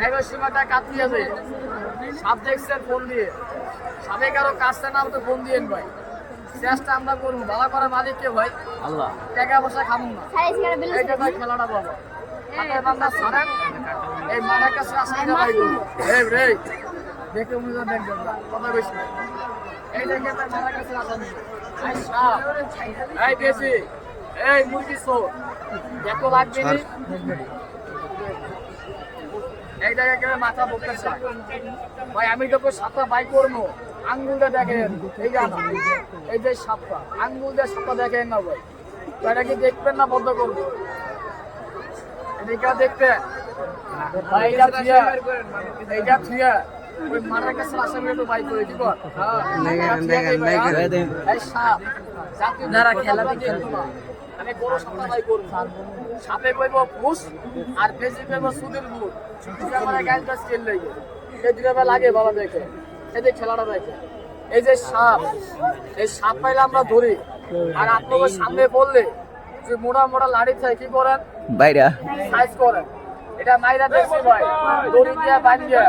না যাইবার সীমাটা কাটিয়ে যায় সাপ দেখছেন ফোন দিয়ে। সাপে কারও কাজটা না তো ফোন দিয়েন ভাই। চেষ্টা আমরা করব। ভালো করার মালিক কে ভাই? আল্লাহ। টাকা পয়সা খাব না। এইটা ভাই খেলাটা বাবা এই মানের কাছে আসলে না ভাই। এই রে দেখে দেখবেন কথা না। এই দেখে কাছে আসেন এই বেশি। এই মুরগি সো দেখো লাগবে নি? এই জায়গায় মাথা বলতে চায়। ভাই আমি তোকে সাপটা বাই করব। আঙ্গুলটা দেখেন এই জানা এই যে সাপটা। আঙ্গুল দিয়ে সাপটা দেখেন না ভাই। তো এটা কি দেখবেন না বন্ধ করব এদিকে দেখতে ভাই এইটা থিয়া এইটা থিয়া ওই মারার কাছে আসামি একটু বাই করে দিব। এই সাপ যারা খেলা দেখেন আমি সাপটা বাই করব সাপে কইব ফুস আর বেশি কইব সুদের বুট দুটা মানে গাইলটা স্কেল লাগে এই দুটা লাগে বাবা দেখে। এই যে খেলাটা দেখে। এই যে সাপ। এই সাপ পাইলে আমরা ধরি। আর আপনাদের সামনে বললে যে মোড়া মোড়া লাড়ি থাকে কি করেন? বাইরা। সাইজ করেন। এটা মাইরা দেখছি ভাই। দড়ি দিয়া বান্ধিয়া